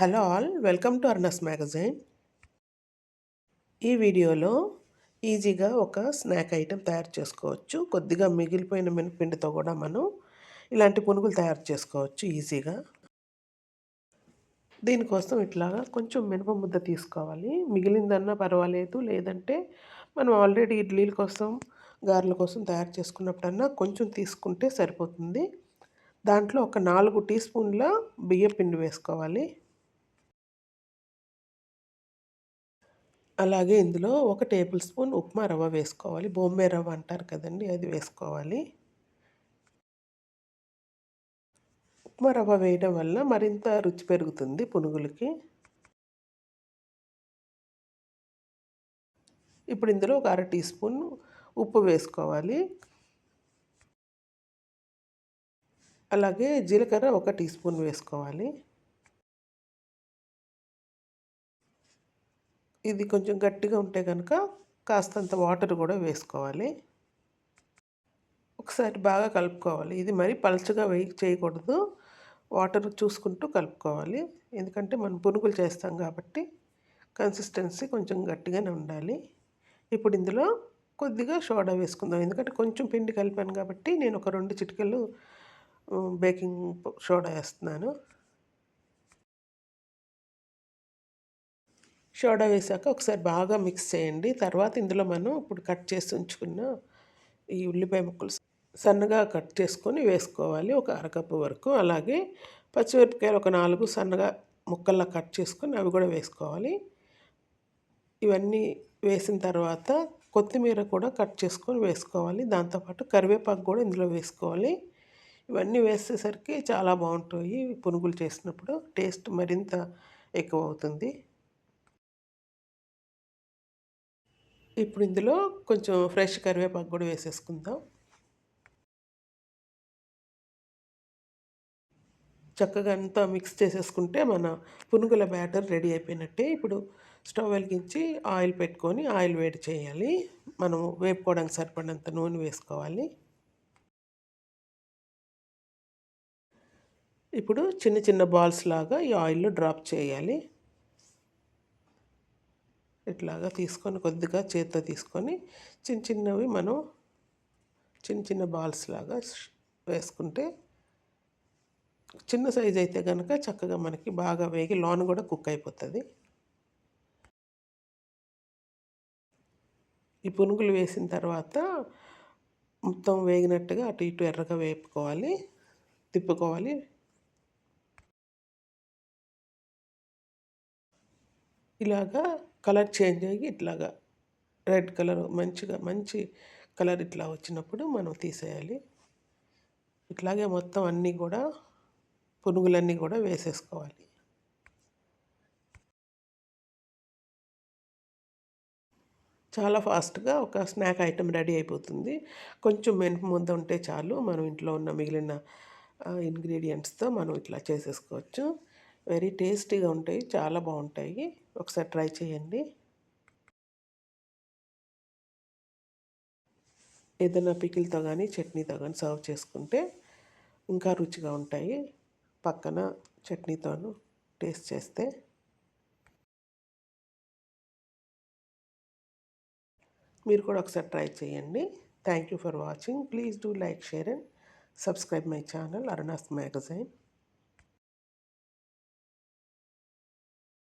Hello all welcome to Aruna's magazine. ఈ వీడియోలో ఈజీగా ఒక స్నాక్ ఐటెం తయారు చేసుకోవచ్చు. కొద్దిగా మిగిలిపోయిన మినపిండితో కూడా మనం ఇలాంటి పునుగులు తయారు చేసుకోవచ్చు ఈజీగా. దీనికోసం ఇట్లాగా కొంచెం మినప ముద్ద తీసుకోవాలి. మిగిలిందన్నా పర్వాలేదు లేదంటే మనం ఆల్రెడీ ఇడ్లీల కోసం గారెల కోసం తయారు చేసుకున్నప్పుడన్నా కొంచెం తీసుకుంటే సరిపోతుంది. దాంట్లో ఒక నాలుగు టీ స్పూన్ల బియ్య పిండి వేసుకోవాలి. అలాగే ఇందులో ఒక టేబుల్ స్పూన్ ఉప్మా రవ్వ వేసుకోవాలి. బొంబే రవ్వ అంటారు కదండి అది వేసుకోవాలి. ఉప్మా రవ్వ వేయడం వల్ల మరింత రుచి పెరుగుతుంది పునుగులకి. ఇప్పుడు ఇందులో ఒక అర టీ స్పూన్ ఉప్పు వేసుకోవాలి. అలాగే జీలకర్ర ఒక టీ స్పూన్ వేసుకోవాలి. ఇది కొంచెం గట్టిగా ఉంటే కనుక కాస్తంత వాటర్ కూడా వేసుకోవాలి. ఒకసారి బాగా కలుపుకోవాలి. ఇది మరీ పలచగా వేయి చేయకూడదు. వాటర్ చూసుకుంటూ కలుపుకోవాలి. ఎందుకంటే మనం పునుగులు చేస్తాం కాబట్టి కన్సిస్టెన్సీ కొంచెం గట్టిగానే ఉండాలి. ఇప్పుడు ఇందులో కొద్దిగా సోడా వేసుకుందాం. ఎందుకంటే కొంచెం పిండి కలిపాను కాబట్టి నేను ఒక రెండు చిటికలు బేకింగ్ సోడా వేస్తున్నాను. సోడా వేసాక ఒకసారి బాగా మిక్స్ చేయండి. తర్వాత ఇందులో మనం ఇప్పుడు కట్ చేసి ఉంచుకున్న ఈ ఉల్లిపాయ ముక్కలు సన్నగా కట్ చేసుకొని వేసుకోవాలి. ఒక అరకప్పు వరకు. అలాగే పచ్చిమిరపకాయలు ఒక నాలుగు సన్నగా ముక్కల్లా కట్ చేసుకొని అవి కూడా వేసుకోవాలి. ఇవన్నీ వేసిన తర్వాత కొత్తిమీర కూడా కట్ చేసుకొని వేసుకోవాలి. దాంతోపాటు కరివేపాకు కూడా ఇందులో వేసుకోవాలి. ఇవన్నీ వేసేసరికి చాలా బాగుంటాయి. పునుగులు చేసినప్పుడు టేస్ట్ మరింత ఎక్కువ అవుతుంది. ఇప్పుడు ఇందులో కొంచెం ఫ్రెష్ కరివేపాకు కూడా వేసేసుకుందాం. చక్కగా అంతా మిక్స్ చేసేసుకుంటే మన పునుగుల బ్యాటర్ రెడీ అయిపోయినట్టే. ఇప్పుడు స్టవ్ వెలిగించి ఆయిల్ పెట్టుకొని ఆయిల్ వేడి చేయాలి. మనం వేపుకోవడానికి సరిపడినంత నూనె వేసుకోవాలి. ఇప్పుడు చిన్న చిన్న బాల్స్ లాగా ఈ ఆయిల్లో డ్రాప్ చేయాలి. ఇట్లాగా తీసుకొని కొద్దిగా చేత్తో తీసుకొని చిన్న చిన్నవి మనం చిన్న చిన్న బాల్స్ లాగా వేసుకుంటే చిన్న సైజ్ అయితే కనుక చక్కగా మనకి బాగా వేగి లోన్ కూడా కుక్ అయిపోతుంది. ఈ పునుగులు వేసిన తర్వాత మొత్తం వేగినట్టుగా అటు ఇటు ఎర్రగా వేపుకోవాలి తిప్పుకోవాలి. ఇలాగా కలర్ చేంజ్ అయ్యి ఇట్లాగా రెడ్ కలర్ మంచిగా మంచి కలర్ ఇట్లా వచ్చినప్పుడు మనం తీసేయాలి. ఇట్లాగే మొత్తం అన్నీ కూడా పునుగులన్నీ కూడా వేసేసుకోవాలి. చాలా ఫాస్ట్గా ఒక స్నాక్ ఐటెం రెడీ అయిపోతుంది. కొంచెం మెనుపు ముద్ద ఉంటే చాలు. మనం ఇంట్లో ఉన్న మిగిలిన ఇంగ్రీడియంట్స్తో మనం ఇట్లా చేసేసుకోవచ్చు. వెరీ టేస్టీగా ఉంటాయి చాలా బాగుంటాయి. ఒకసారి ట్రై చేయండి. ఏదైనా పికిల్తో కానీ చట్నీతో కానీ సర్వ్ చేసుకుంటే ఇంకా రుచిగా ఉంటాయి. పక్కన చట్నీతోను టేస్ట్ చేస్తే. మీరు కూడా ఒకసారి ట్రై చేయండి. Thank you for watching. Please do like share and subscribe my channel Aruna's magazine.